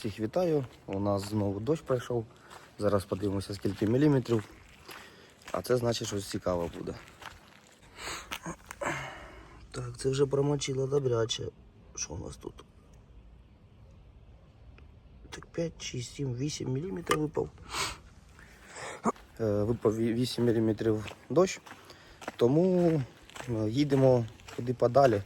Всіх вітаю. У нас знову дощ пройшов. Зараз подивимося, скільки міліметрів. А це значить, щось цікаве буде. Так, це вже промочило добряче. Що у нас тут? Так 5, 6, 7, 8 міліметрів випав. Е, Випав 8 міліметрів дощ. Тому е, їдемо куди подалі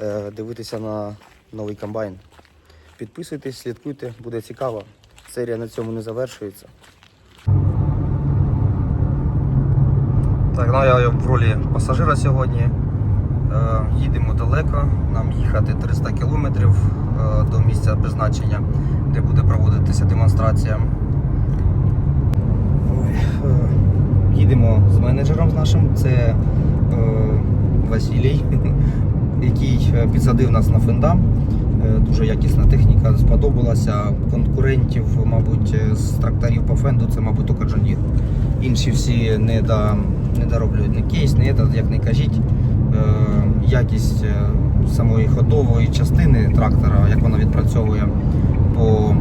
е, дивитися на новий комбайн. Підписуйтесь, слідкуйте, буде цікаво. Серія на цьому не завершується. Так, ну я в ролі пасажира сьогодні. Е, їдемо далеко, нам їхати 300 кілометрів е, до місця призначення, де буде проводитися демонстрація. Е, їдемо з менеджером з нашим, це Василій, який підсадив нас на фенда. Е, Дуже якісна техніка, сподобалася. Конкурентів, мабуть, е, з тракторів по фенду це, мабуть, тільки John Інші всі не, до, не дороблюють не кейс, не этот, як не кажіть. Е, Якість самої ходової частини трактора, як вона відпрацьовує по,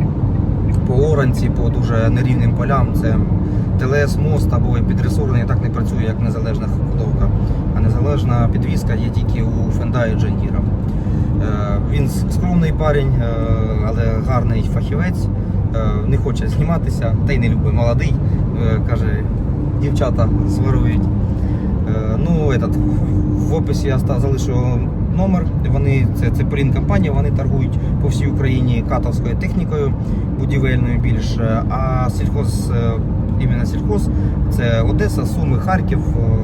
по оранці, по дуже нерівним полям. Це ТЛС мост або підресурний так не працює, як незалежна ходовка. А незалежна підвізка є тільки у Фенда і. Е, Він скромний парень, е, але гарний фахівець. Е, Не хоче зніматися, та й не любить молодий. Е, Каже, дівчата сварують. Е, Ну, этот, в описі я залишу номер. Вони це, це Порін компанія, вони торгують по всій Україні катовською технікою будівельною більше. А сільхоз, е, іменно сільхоз, це Одеса, Суми, Харків. Е,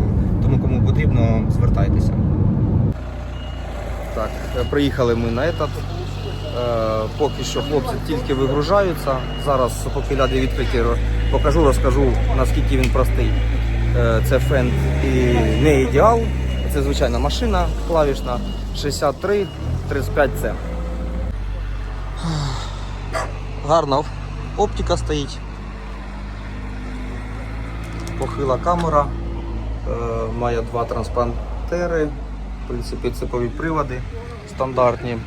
Тому кому потрібно, звертайтеся. Так, е, приїхали ми на етап. Поки що хлопці тільки вигружаються. Зараз, поки ляди відкриті, покажу, розкажу, наскільки він простий. Е, Це фенд і не ідеал. Це звичайна машина клавішна 63 35 c Гарна оптика стоїть. Похила камера. Е, Має два транспортери. В принципі, ципові приводи стандартні. Е,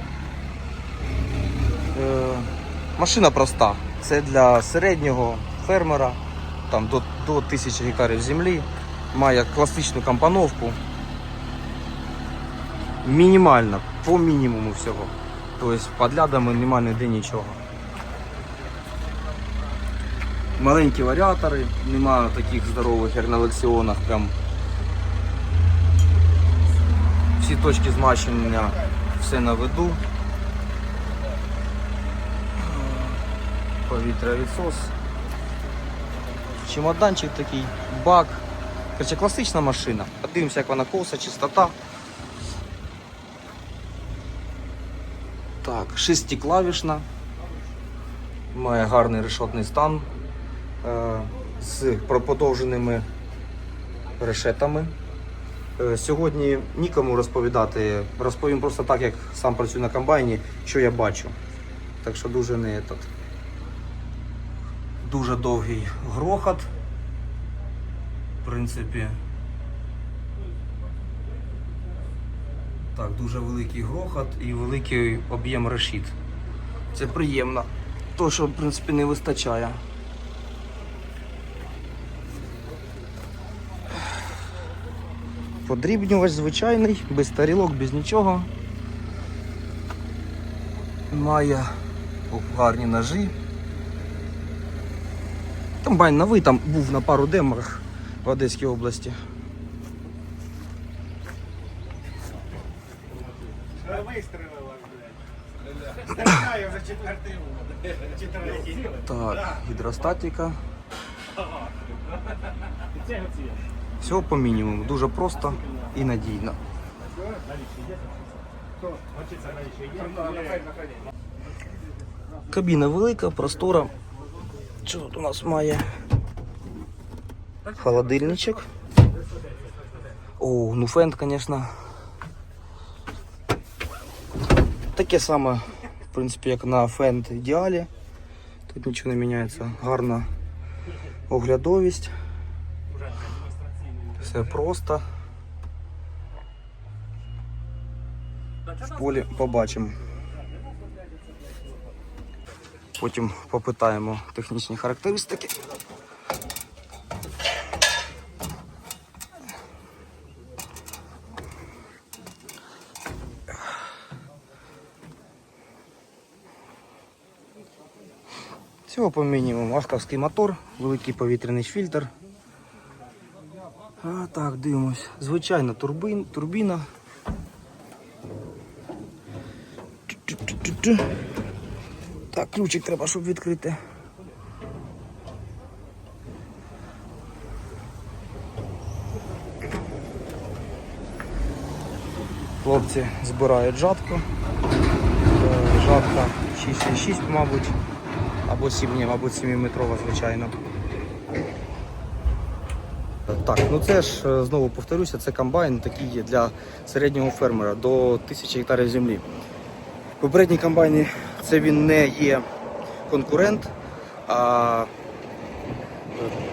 Машина проста. Це для середнього фермера, там до, до 1000 гектарів землі. Має класичну компоновку. Мінімальна, по мінімуму всього. Тобто під лядами немає ніде нічого. Маленькі варіатори, немає таких здорових, як на лексіонах. Прям всі точки змащення все на виду. Повітря відсос. Чемоданчик такий, бак. Короче, класична машина. Подивимося, як вона коса, чистота. Так, шестиклавішна. Має гарний решетний стан е, з проподовженими решетами. Е, Сьогодні нікому розповідати. Розповім просто так, як сам працюю на комбайні, що я бачу. Так що дуже не этот. Дуже довгий грохот. В принципі. Так, дуже великий грохот і великий об'єм решіт. Це приємно. То, що в принципі не вистачає. Подрібнювач звичайний, без тарілок, без нічого. Має гарні ножі. Комбайн новий там був на пару демах в Одеській області. Так, гідростатика. Всього по мінімуму. Дуже просто і надійно. Кабіна велика, простора. Що тут у нас має? Холодильничок. О, ну фенд, звісно. Таке саме, в принципі, як на фенд ідеалі. Тут нічого не міняється. Гарна оглядовість. Все просто. В полі побачимо. Потім попитаємо технічні характеристики. Всього по мінімуму. Ахтовський мотор, великий повітряний фільтр. А, так, дивимось. Звичайна турбин, турбіна. Так, ключик треба, щоб відкрити. Хлопці збирають жатку. Е, Жатка 6,6, мабуть. Або 7, ні, мабуть, 7-метрова, звичайно. Так, ну це ж е, знову повторюся, це комбайн такий є для середнього фермера до 1000 гектарів землі. Попередні комбайни це він не є конкурент, а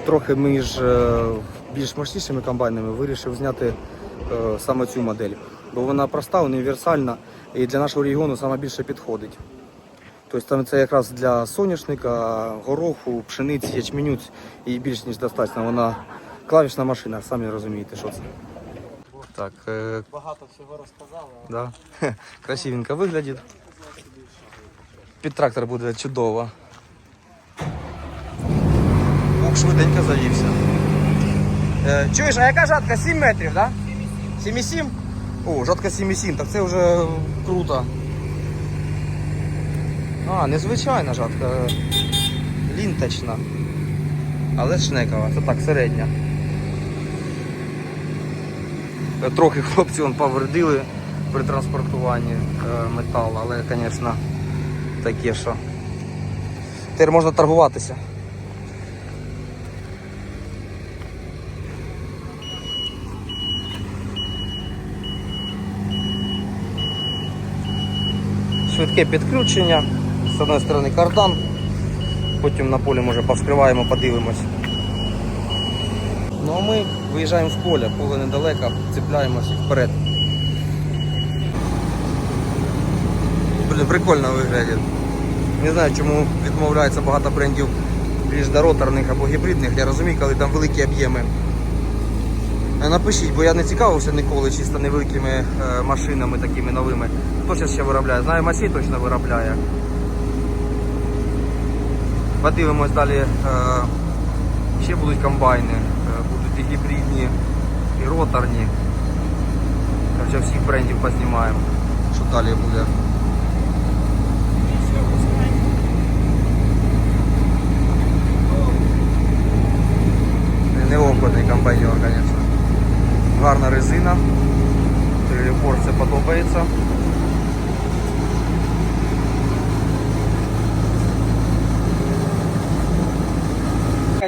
трохи між е, більш мощнішими комбайнами вирішив зняти е, саме цю модель. Бо вона проста, універсальна і для нашого регіону саме більше підходить. Тобто це якраз для соняшника, гороху, пшениці, ячменю і більш ніж достатньо. Вона клавішна машина, самі розумієте, що це. Так, е, Багато всього розказали. да. красивенько виглядить. Під трактор буде чудово. Ух, швиденько завівся. Е, чуєш, а яка жатка? 7 метрів, так? Да? 7,7? О, жатка 7,7, так це вже круто. А, незвичайна жатка. Лінточна. Але шнекова, це так, середня. Трохи хлопці вон повредили при транспортуванні е, металу, але, звісно, таке, що тепер можна торгуватися. Швидке підключення, з однієї сторони кардан, потім на полі може повскриваємо, подивимось. Ну а ми виїжджаємо в поле, поле недалеко, цепляємося вперед. Блін, прикольно виглядає. Не знаю, чому відмовляється багато брендів більш до роторних або гібридних. Я розумію, коли там великі об'єми. Напишіть, бо я не цікавився ніколи чисто невеликими е, машинами такими новими. Хто зараз ще виробляє? Знаю, Масій точно виробляє. Подивимось далі. Е, ще будуть комбайни, і гібридні, і роторні. Короче, всіх брендів познімаємо. Що далі буде? Неопитний комбайнер, звісно. Гарна резина. Це подобається.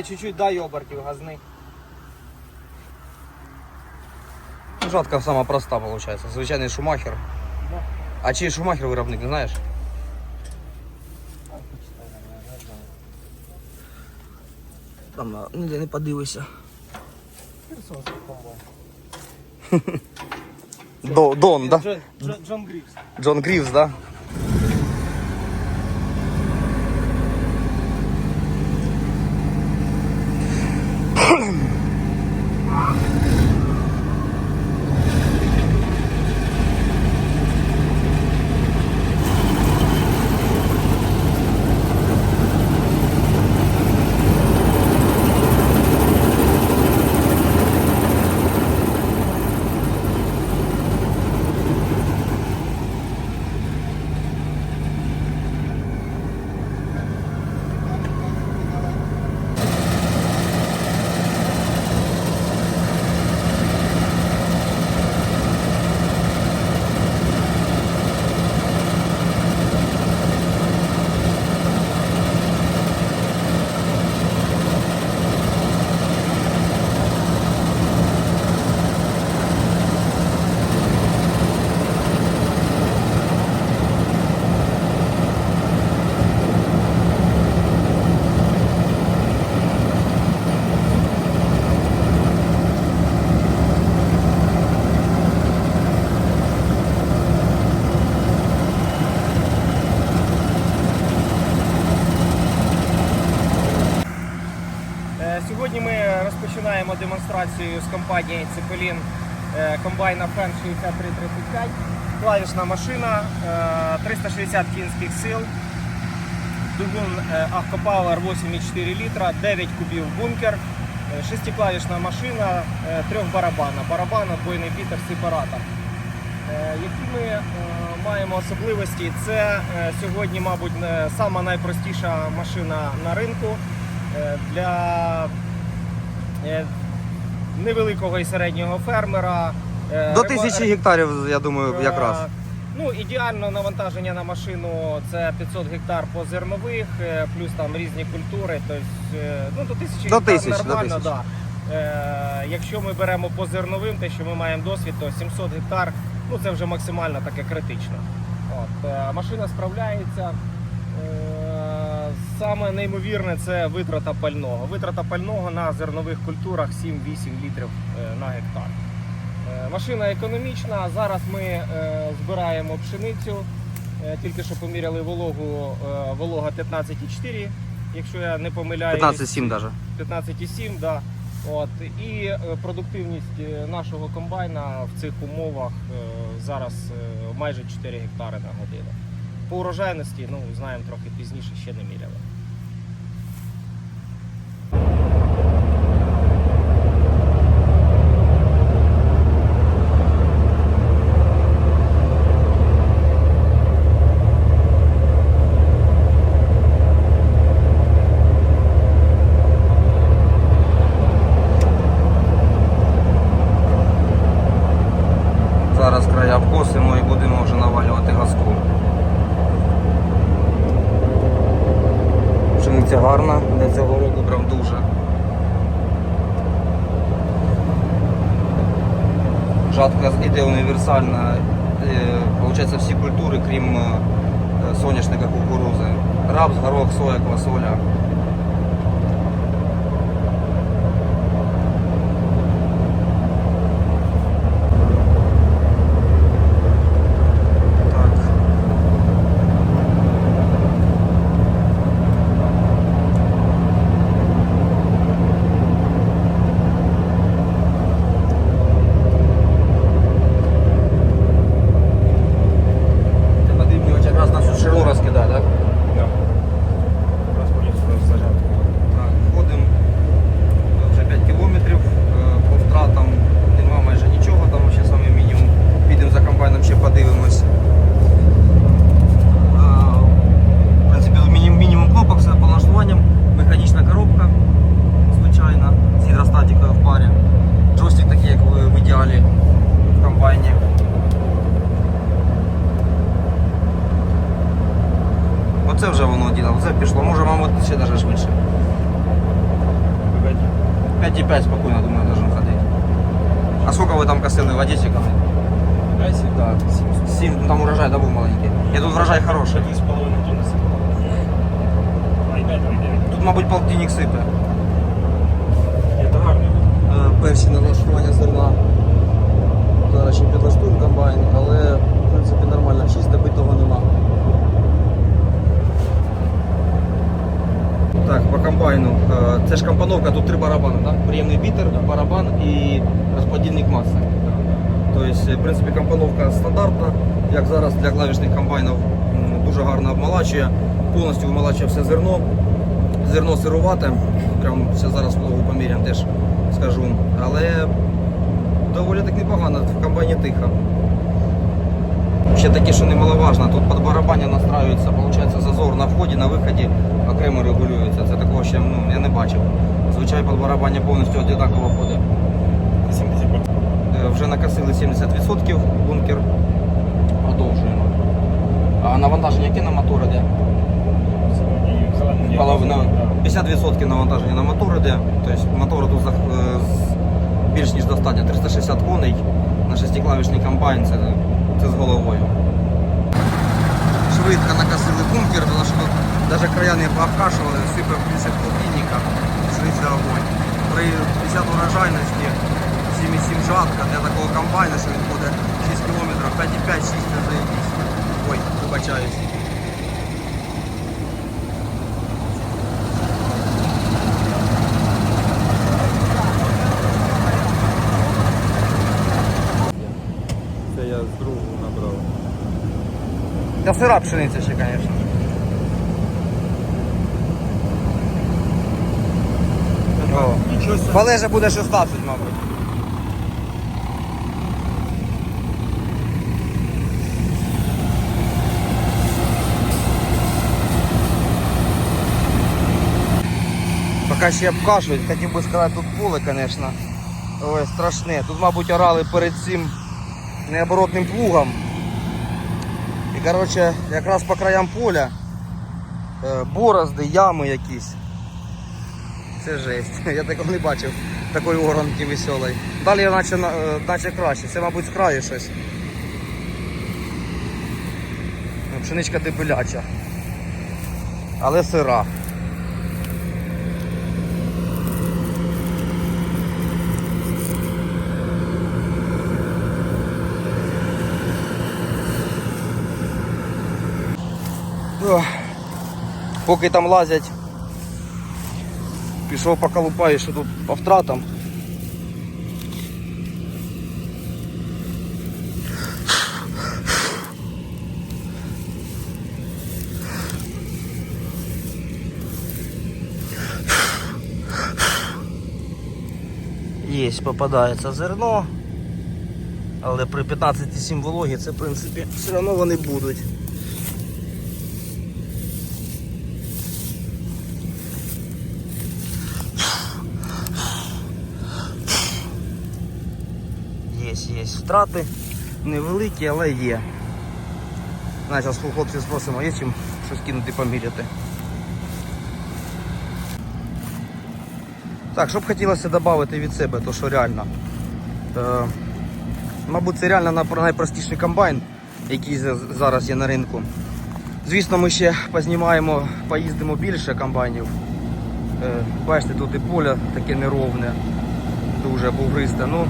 Чуть-чуть дай обертів газни. Жатка сама проста виходить. Звичайний шумахер. А чий шумахер виробник, не знаєш? Там на- ніде не подивися. До, Дон, да? Джон, Джон, Джон Грівс. Джон Грівс, да? Демонстрацію з компанії Цепелін е, комбайна Фен 6335. Клавішна машина, е, 360 кінських сил. Двигун е, 8,4 літра, 9 кубів бункер, е, шестиклавішна машина, е, трьох барабана. Барабан, отбойний бітер, сепаратор. Е, Які ми е, маємо особливості? Це е, сьогодні, мабуть, сама найпростіша машина на ринку е, для е, невеликого і середнього фермера. Е, До тисячі гектарів, я думаю, Е, якраз. Ну, ідеально навантаження на машину це 500 гектар по зернових, е, плюс там різні культури. Тобто, ну, до тисячі До гектар тисячі, до нормально, тисячі. да. Е, якщо ми беремо по зерновим, те, що ми маємо досвід, то 700 гектар ну, це вже максимально таке критично. От, машина справляється. Е, Саме неймовірне це витрата пального. Витрата пального на зернових культурах 7-8 літрів е, на гектар. Е, Машина економічна. Зараз ми е, збираємо пшеницю. Тільки що поміряли вологу, волога 15,4, якщо я не помиляюсь. 15-7 навіть. 15,7, да. От. І продуктивність нашого комбайна в цих умовах зараз майже 4 гектари на годину. По урожайності, ну, знаємо трохи пізніше, ще не міряли. Зараз края вкосимо і будемо вже навалювати газку. Пшениця гарна, для цього року прям дуже. Жатка іде універсальна. Е, Получається всі культури, крім е, соняшника кукурузи. Рапс, горох, соя, квасоля. це пішло, може, мабуть, ще навіть швидше. 5,5 спокойно, думаю, должен ходить. А сколько вы там косили в Одессе коли? Да. 7, ну там урожай, да, был маленький. Я тут врожай хороший. Тут, мабуть, полтинник сипе. Е, Перші налаштування зерна. Зараз ще підлаштуємо комбайн, але в принципі нормально, чисто битого нема. Комбайну. Е, Це ж компоновка, тут три барабани, так? Приємний бітер, барабан і розподільник маси. Тобто, в принципі, компоновка стандартна, як зараз для клавішних комбайнів дуже гарно обмалачує, повністю вималачує все зерно. Зерно сирувате, прям ще зараз вологу поміряємо теж скажу. Але доволі так непогано, в комбайні тихо. Ще таке, що немаловажно, тут під барабані настраюється, виходить, зазор на вході, на виході окремо регулюється. Це такого ще ну, я не бачив. Звичайно, під барабані повністю однаково ходить. Е, Вже накосили 70% бункер. Продовжуємо. А навантаження яке на мотор іде? Половина. 50% навантаження на мотор іде. Тобто мотор тут е, більш ніж достатньо. 360 коней на шестиклавішний комбайн. Це, це з головою. Швидко накосили бункер, тому що навіть края пообкашували, сипав 50 полтинника, пшениця огонь. При 50 урожайності 7,7 жатка для такого комбайна, що він буде 6 км, 5,5, 6 не заєбісь. Ой, вибачаюсь. Сира пшениця ще, звісно. Нічого собі. Валежа буде 16, мабуть. Поки ще обкашують, хотів би сказати, тут поле, звісно. Ой, страшне. Тут, мабуть, орали перед цим необоротним плугом. І коротше, якраз по краям поля е, борозди, ями якісь. Це жесть. Я такого не бачив, такої оранки веселої. Далі наче, на- е, наче краще. Це, мабуть, з краю щось. Ну, Пшеничка дебеляча. Але сира. Поки там лазять Пішов поколупаю, що тут по втратам. Є, попадається зерно, але при 15,7 вологі це в принципі все одно вони будуть. Є, втрати. Невеликі, але є. Зараз у хлопців спросимо, є чим щось кинути поміряти. Так, що б хотілося додати від себе, то що реально. Е, мабуть, це реально найпростіший комбайн, який зараз є на ринку. Звісно, ми ще познімаємо, поїздимо більше комбайнів. Е, бачите, тут і поле таке неровне, дуже бугристе. Ну,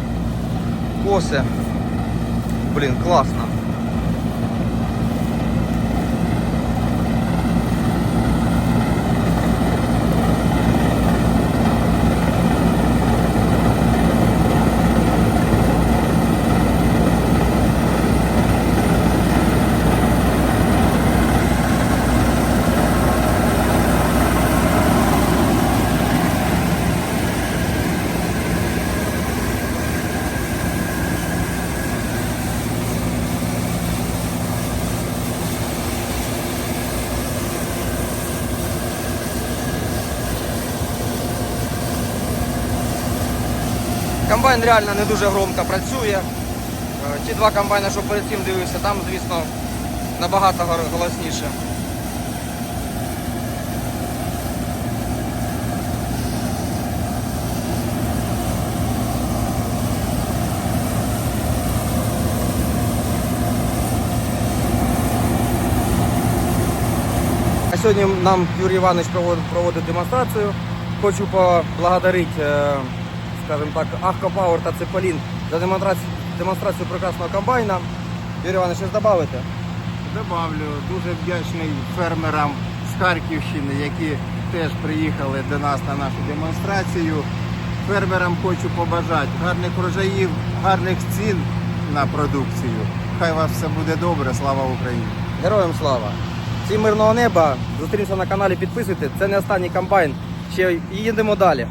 коси. Блін, класно. Комбайн реально не дуже громко працює. Е, Ті два комбайни, що перед цим дивився, там, звісно, набагато голосніше. А сьогодні нам Юрій Іванович проводить, проводить демонстрацію. Хочу поблагодарити, скажімо так, Ахко Пауер та Цеполін за демонстрацію, демонстрацію прекрасного комбайна. Юрій Іванович, щось додати? Добавлю, дуже вдячний фермерам з Харківщини, які теж приїхали до нас на нашу демонстрацію. Фермерам хочу побажати гарних врожаїв, гарних цін на продукцію. Хай у вас все буде добре, слава Україні! Героям слава! Всім мирного неба! Зустрінемося на каналі, підписуйтесь. Це не останній комбайн. Ще їдемо далі.